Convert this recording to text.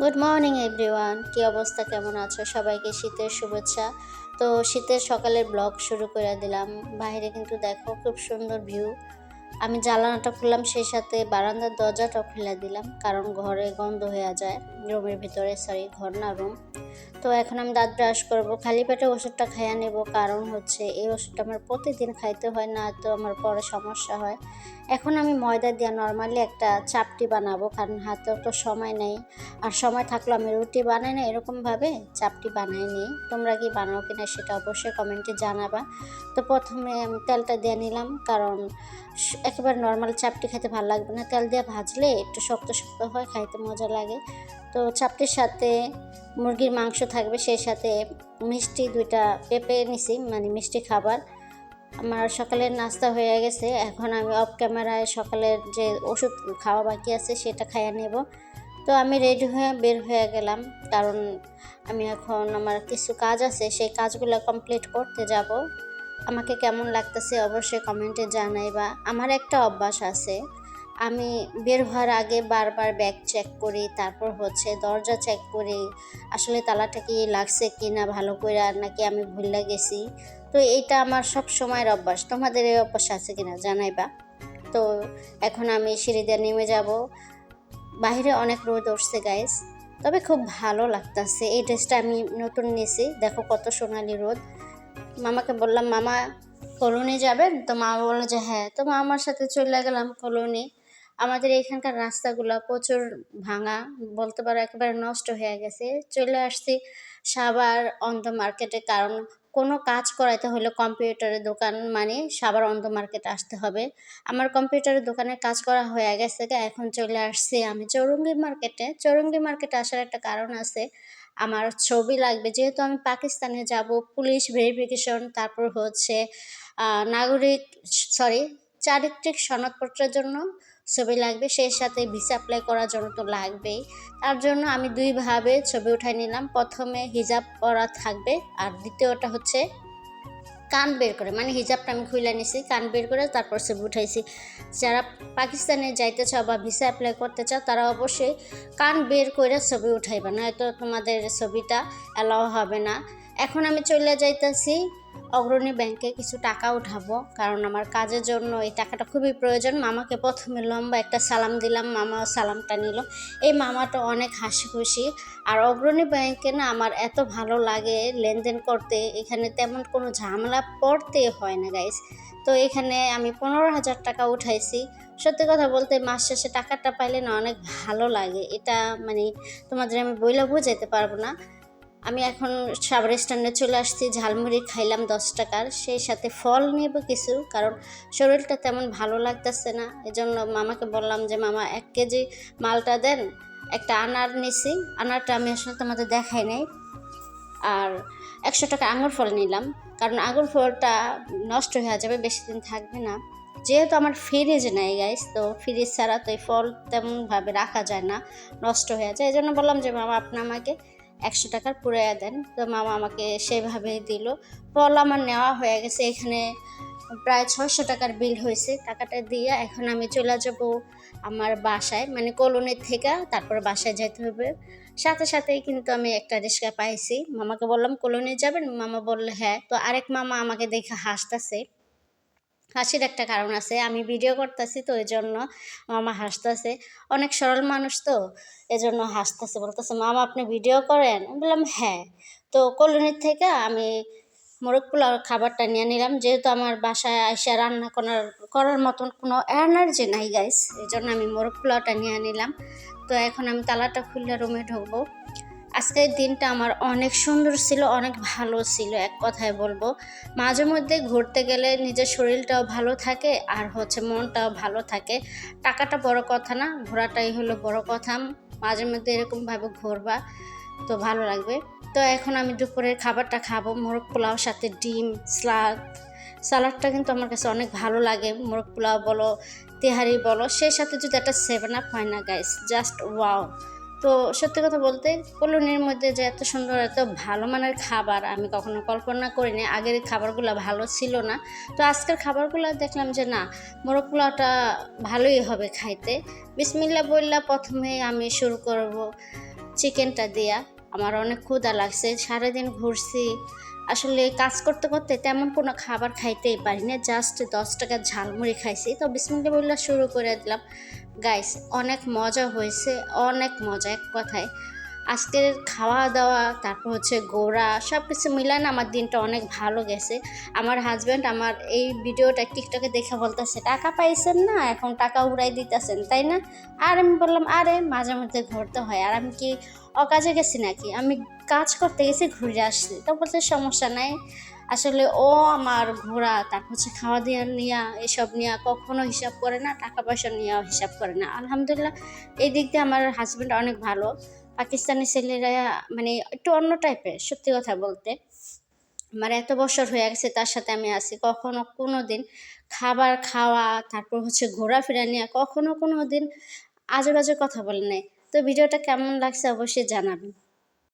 Good morning everyone কী অবস্থা? কেমন আছো? সবাইকে শীতের শুভেচ্ছা। তো শীতের সকালের ব্লগ শুরু করে দিলাম। বাইরে কিন্তু দেখো, খুব সুন্দর ভিউ আমি জ্বালানাটা খুললাম, সেই সাথে বারান্দার দরজাটাও খুলে দিলাম, কারণ ঘরে গন্ধ হয়ে যায় রুমের ভিতরে সরি ঘর না রুম তো এখন আমি দাঁত ব্রাশ করব, খালি পেটে ওষুধটা খাইয়া নেব, কারণ হচ্ছে এই ওষুধটা আমার প্রতিদিন খাইতে হয়, না তো আমার পরে সমস্যা হয়। এখন আমি ময়দা দিয়ে নর্মালি একটা চাপটি বানাবো, কারণ হাতেও তো সময় নেই। আর সময় থাকলে আমি রুটি বানাই না এরকমভাবে চাপটি বানাই নিই। তোমরা কি বানাও কিনা সেটা অবশ্যই কমেন্টে জানাবা। তো প্রথমে আমি তেলটা দিয়ে নিলাম, কারণ একেবারে নর্মাল চাপটি খেতে ভালো লাগবে না। তেল দিয়ে ভাজলে একটু শক্ত শক্ত হয়, খাইতে মজা লাগে। তো চাপটির সাথে মুরগির মাংস থাকবে, সেই সাথে মিষ্টি দুইটা পেঁপে নিছি মানে মিষ্টি খাবার। আমার সকালের নাস্তা হয়ে গেছে, এখন আমি অফ ক্যামেরায় সকালের যে ওষুধ খাওয়া বাকি আছে সেটা খাইয়ে নেব। তো আমি রেডি হয়ে বের হয়ে গেলাম, কারণ আমি এখন আমার কিছু কাজ আছে, সেই কাজগুলো কমপ্লিট করতে যাব। আমাকে কেমন লাগতেছে অবশ্যই কমেন্টে জানাইবা। আমার একটা অভ্যাস আছে। আমি বের হওয়ার আগে বারবার ব্যাগ চেক করি, তারপর হচ্ছে দরজা চেক করি, আসলে তালাটা কি লাগছে কি না ভালো করে আর নাকি আমি ভুলে গেছি। তো এইটা আমার সব সময়ের অভ্যাস। তোমাদের এই অভ্যাস আছে কিনা জানাইবা। তো এখন আমি সিঁড়ি দিয়ে নেমে যাব। বাইরে অনেক রোদ উঠছে গাইস তবে খুব ভালো লাগতাছে। এই ড্রেসটা আমি নতুন নিয়েছি দেখো কত সোনালি রোদ। মামাকে বললাম, মামা, কলোনি যাবেন? তো মামা বলল যে হ্যাঁ। তো মামার সাথে চলে গেলাম কলোনি। আমাদের এখানকার রাস্তাগুলো প্রচুর ভাঙা, বলতে পারো একেবারে নষ্ট হয়ে গেছে। চলে আসছি সাবার অন্ধ মার্কেটে, কারণ কোনো কাজ করাইতে হলে কম্পিউটারের দোকান মানে সাবার অন্ধ মার্কেট আসতে হবে। আমার কম্পিউটারের দোকানের কাজ করা হয়ে গেছে এখন চলে আসছি আমি চৌরঙ্গি মার্কেটে। চৌরঙ্গি মার্কেটে আসার একটা কারণ আছে আমার ছবি লাগবে। যেহেতু আমি পাকিস্তানে যাব, পুলিশ ভেরিফিকেশন, তারপর হচ্ছে নাগরিক, সরি, চারিত্রিক সনদপত্রের জন্য ছবি লাগবে। সেই সাথে ভিসা অ্যাপ্লাই করার জন্য তো লাগবেই। তার জন্য আমি দুইভাবে ছবি উঠাই নিলাম। প্রথমে হিজাব পরা থাকবে আর দ্বিতীয়টা হচ্ছে কান বের করে মানে হিজাবটা আমি খুলে নিছি, কান বের করে তারপর ছবি উঠাইছি। যারা পাকিস্তানে যাইতে চাও বা ভিসা অ্যাপ্লাই করতে চাও, তারা অবশ্যই কান বের করে ছবি উঠাইবা, নয়তো তোমাদের ছবিটা অ্যালাও হবে না। এখন আমি চলে যাইতেছি অগ্রণী ব্যাংকে কিছু টাকা উঠাবো, কারণ আমার কাজের জন্য এই টাকাটা খুবই প্রয়োজন। মামাকে প্রথমে লম্বা একটা সালাম দিলাম মামাও সালামটা নিল। এই মামাটা অনেক হাসি খুশি আর অগ্রণী ব্যাংকে না আমার এত ভালো লাগে লেনদেন করতে, এখানে তেমন কোনো ঝামেলা পড়তে হয় না গাইস তো এখানে আমি পনেরো হাজার টাকা উঠাইছি। সত্যি কথা বলতে মাস শেষে টাকাটা পাইলে না অনেক ভালো লাগে। এটা মানে তোমাদের আমি বইলা বোঝাইতে পারব না। আমি এখন সাবার স্ট্যান্ডে চলে আসছি, ঝালমুড়ি খাইলাম দশ টাকার। সেই সাথে ফল নেব কিছু, কারণ শরীরটা তেমন ভালো লাগতেছে না। এজন্য মামাকে বললাম যে, মামা, এক কেজি মালটা দেন, একটা আনার নিছি। আনারটা আমি আসলে তোমাদের দেখাই নাই। আর একশো টাকা আঙুর ফল নিলাম, কারণ আঙুর ফলটা নষ্ট হয়ে যাবে, বেশি দিন থাকবে না। যেহেতু আমার ফ্রিজ নেই গাইস তো ফ্রিজ ছাড়া তো এই ফল তেমনভাবে রাখা যায় না, নষ্ট হয়ে যায়। এই জন্য বললাম যে, মামা, আপনি আমাকে একশো টাকার পুরাইয়া দেন। তো মামা আমাকে সেভাবে দিল। ফল আমার নেওয়া হয়ে গেছে, এখানে প্রায় ছয়শো টাকার বিল হয়েছে। টাকাটা দিয়ে এখন আমি চলে যাব আমার বাসায় মানে কলোনির থেকে তারপর বাসায় যেতে হবে। সাথে সাথেই কিন্তু আমি একটা রিক্সা পাইছি। মামাকে বললাম কলোনি যাবেন? মামা বললে হ্যাঁ। তো আরেক মামা আমাকে দেখে হাসতেছে। হাসির একটা কারণ আছে। আমি ভিডিও করতেছি তো এই জন্য মামা হাসতেছে। অনেক সরল মানুষ তো, এজন্য হাসতেছে। বলতেছে, মামা, আপনি ভিডিও করেন? বললাম হ্যাঁ। তো কলোনির থেকে আমি মোরগ খাবারটা নিয়ে নিলাম। যেহেতু আমার বাসায় এসে রান্না করার করার মতন কোনো এনার্জি নাই গাইস এই জন্য আমি মোরগ পোলাওটা নিয়ে নিলাম। তো এখন আমি তালাটা খুললে রুমে ঢুকবো। আজকের দিনটা আমার অনেক সুন্দর ছিল, অনেক ভালো ছিল, এক কথায় বলব। মাঝে মধ্যে ঘুরতে গেলে নিজের শরীরটাও ভালো থাকে আর হচ্ছে মনটাও ভালো থাকে। টাকাটা বড় কথা না, ঘোরাটাই হলো বড় কথা। মাঝে মধ্যে এরকমভাবে ঘুরবা তো ভালো লাগবে। তো এখন আমি দুপুরের খাবারটা খাব, মোরগ পোলাও, সাথে ডিম স্লাদ সালাডটা কিন্তু আমার কাছে অনেক ভালো লাগে, মোরগ পোলাও বলো, তেহারি বলো, সেই সাথে যদি একটা সেভেন আপ হয় না গাইস জাস্ট ওয়াও তো সত্যি কথা বলতে কলোনির মধ্যে যে এত সুন্দর, এত ভালো মানের খাবার আমি কখনো কল্পনা করিনি। আগের খাবারগুলো ভালো ছিল না। তো আজকের খাবারগুলো দেখলাম যে না মোরগ পোলাওটা ভালোই হবে খাইতে। বিসমিল্লা বললা প্রথমে আমি শুরু করব চিকেনটা দিয়া। আমার অনেক ক্ষুদা লাগছে, সারাদিন ঘুরছি আসলে কাজ করতে করতে তেমন কোনো খাবার খাইতেই পারি না জাস্ট দশ টাকা ঝালমুড়ি খাইছি। তো বিসমিল্লা বললা শুরু করে দিলাম। গাইস অনেক মজা হয়েছে, অনেক মজা, এক কথায়। আজকের খাওয়া দাওয়া তারপর হচ্ছে গোড়া সব কিছু মিলান আমার দিনটা অনেক ভালো গেছে। আমার হাজব্যান্ড আমার এই ভিডিওটা টিকটকে দেখে বলতেছে, টাকা পাইছেন না, এখন টাকা উড়াই দিতেছেন, তাই না? আর আমি বললাম, আরে, মাঝে মধ্যে ঘুরতে হয়, আর আমি কি অকাজে গেছি নাকি? আমি কাজ করতে গেছি, ঘুরে আসছি। তো বলতে সমস্যা নাই। আসলে ও আমার ঘোরা তারপর হচ্ছে খাওয়া দেওয়া নেওয়া এসব নেওয়া কখনো হিসাব করে না টাকা পয়সা নেওয়া হিসাব করে না। আলহামদুলিল্লাহ, এই দিক দিয়ে আমার হাজব্যান্ড অনেক ভালো। পাকিস্তানি ছেলেরা মানে একটু অন্য টাইপের সত্যি কথা বলতে। আমার এত বছর হয়ে গেছে, তার সাথে আমি আছি। কখনো কোনো দিন খাবার খাওয়া, তারপর হচ্ছে ঘোরাফেরা নেওয়া কখনো কোনো দিন আজে বাজে কথা বলে নাই। তো ভিডিওটা কেমন লাগছে অবশ্যই জানাবেন।